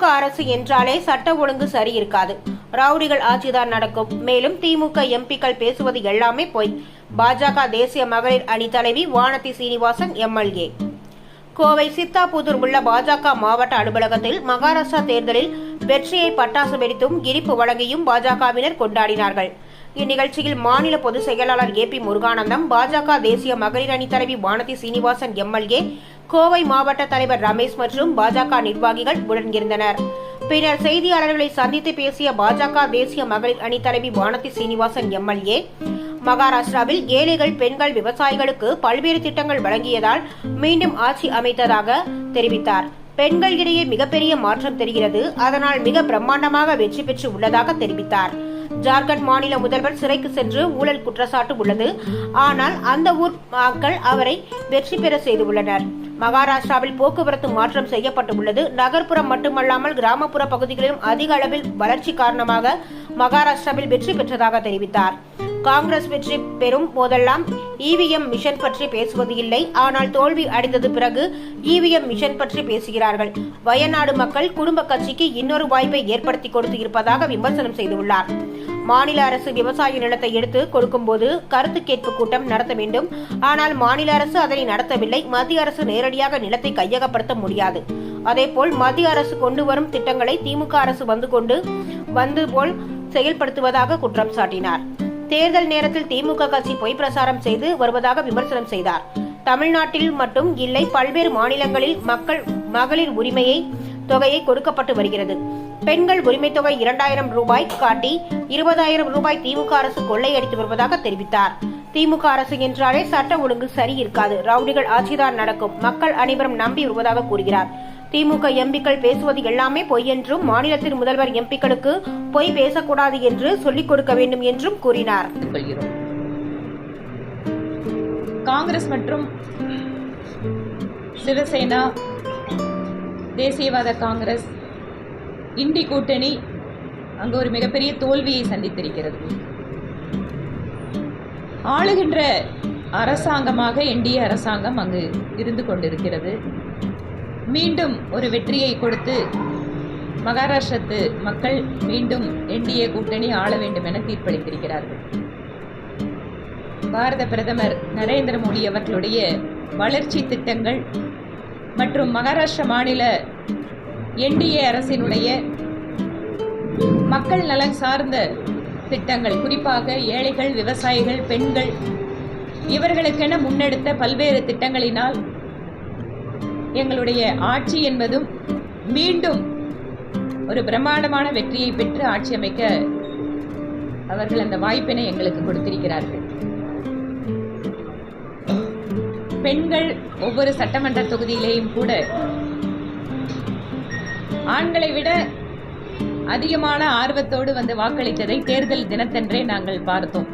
திமுக அரசு என்றாலே சட்ட ஒழுங்கு சரி இருக்காது ரவுடிகள் ஆட்சிதான் நடக்கும். மேலும் திமுக எம்பிக்கள் பேசுவது எல்லாமே பொய். பாஜக தேசிய மகளிர் அணி தலைவி வானதி சீனிவாசன் எம்எல்ஏ. கோவை சித்தாபுதூர் உள்ள பாஜக மாவட்ட அலுவலகத்தில் மகாராஷ்டிரா தேர்தலில் வெற்றியை பட்டாசு வெடித்தும் இனிப்பு வழங்கியும் பாஜகவினர் கொண்டாடினார்கள். இந்நிகழ்ச்சியில் மாநில பொதுச் செயலாளர் ஏ பி முருகானந்தம் பாஜக தேசிய மகளிர் அணி தலைவி வானதி சீனிவாசன் எம்எல்ஏ கோவை மாவட்ட தலைவர் ரமேஷ் மற்றும் பாஜக நிர்வாகிகள் உடனிருந்தனர். பின்னர் செய்தியாளர்களை சந்தித்து பேசிய பாஜக தேசிய மகளிர் அணி தலைவி வானதி சீனிவாசன் எம்எல்ஏ மகாராஷ்டிராவில் ஏழைகள் பெண்கள் விவசாயிகளுக்கு பல்வேறு திட்டங்கள் வழங்கியதால் மீண்டும் ஆட்சி அமைத்ததாக தெரிவித்தார். பெண்கள் இடையே மிகப்பெரிய மாற்றம் தெரிகிறது. அதனால் மிக பிரம்மாண்டமாக வெற்றி பெற்று உள்ளதாக தெரிவித்தார். ஜார்க்கண்ட் மாநில முதல்வர் சிறைக்கு சென்று ஊழல் குற்றச்சாட்டு உள்ளது. ஆனால் அந்த ஊர் மக்கள் அவரை வெற்றி பெற செய்துள்ளனர். மகாராஷ்டிராவில் போக்குவரத்து மாற்றம் செய்யப்பட்டுள்ளது. நகர்ப்புறம் மட்டுமல்லாமல் கிராமப்புற பகுதிகளிலும் அதிக அளவில் வளர்ச்சி காரணமாக மகாராஷ்டிராவில் வெற்றி பெற்றதாக தெரிவித்தார். காங்கிரஸ் வெற்றி பெறும் போதெல்லாம் இவிஎம் மிஷன் பற்றி பேசுவது இல்லை. ஆனால் தோல்வி அடைந்தது பிறகு இவிஎம் மிஷன் பற்றி பேசுகிறார்கள். வயநாடு மக்கள் குடும்ப கட்சிக்கு இன்னொரு வாய்ப்பை ஏற்படுத்தி கொடுத்து இருப்பதாக விமர்சனம் செய்துள்ளார். மாநில அரசு விவசாய நிலத்தை எடுத்து கொடுக்கும்போது கருத்து கேட்பு கூட்டம் நடத்த வேண்டும். ஆனால் மாநில அரசு அதனை நடத்தவில்லை. மத்திய அரசு நேரடியாக நிலத்தை கையகப்படுத்த முடியாது. அதேபோல் மத்திய அரசு கொண்டு வரும் திட்டங்களை திமுக அரசு வந்து கொண்டு வந்து போல் செயல்படுத்துவதாக குற்றம் சாட்டினார். தேர்தல் நேரத்தில் திமுக கட்சி பொய் பிரசாரம் செய்து வருவதாக விமர்சனம் செய்தார். தமிழ்நாட்டில் மட்டும் இல்லை பல்வேறு மாநிலங்களில் மக்கள் மகளிர் உரிமையை தொகையை கொடுக்கப்பட்டு வருகிறது. பெண்கள் உரிமை தொகை இரண்டாயிரம் ரூபாய் காட்டி இருபதாயிரம் ரூபாய் திமுக அரசு கொள்ளையடித்து வருவதாக தெரிவித்தார். திமுக அரசு என்றாலே சட்ட ஒழுங்கு சரி இருக்காது. ரவுடிகள் ஆட்சிதான் நடக்கும். மக்கள் அனைவரும் நம்பி வருவதாக கூறுகிறார். திமுக எம்பிக்கள் பேசுவது எல்லாமே பொய் என்றும் மாநிலத்தின் முதல்வர் எம்பிக்களுக்கு பொய் பேசக்கூடாது என்று சொல்லிக் கொடுக்க வேண்டும் என்றும் கூறினார். காங்கிரஸ் மற்றும் சிவசேனா தேசியவாத காங்கிரஸ் இண்டி கூட்டணி அங்கு ஒரு மிகப்பெரிய தோல்வியை சந்தித்திருக்கிறது. ஆளுகின்ற அரசாங்கமாக என்டிஏ அரசாங்கம் அங்கு இருந்து கொண்டிருக்கிறது. மீண்டும் ஒரு வெற்றியை கொடுத்து மகாராஷ்டிரத்து மக்கள் மீண்டும் என்டிஏ கூட்டணி ஆள வேண்டும் என தீர்ப்பளித்திருக்கிறார்கள். பாரத பிரதமர் நரேந்திர மோடி அவர்களுடைய வளர்ச்சி திட்டங்கள் மற்றும் மகாராஷ்டிர மாநில என்டிஏ அரசினுடைய மக்கள் நலன் சார்ந்த திட்டங்கள் குறிப்பாக ஏழைகள் விவசாயிகள் பெண்கள் இவர்களுக்கென முன்னெடுத்த பல்வேறு திட்டங்களினால் எங்களுடைய ஆட்சி என்பதும் மீண்டும் ஒரு பிரம்மாண்டமான வெற்றியை பெற்று ஆட்சி அமைக்க அவர்கள் அந்த வாய்ப்பினை எங்களுக்கு கொடுத்திருக்கிறார்கள். பெண்கள் ஒவ்வொரு சட்டமன்ற தொகுதியிலேயும் கூட ஆண்களை விட அதிகமான ஆர்வத்தோடு வந்து வாக்களித்ததை தேர்தல் தினத்தன்றே நாங்கள் பார்த்தோம்.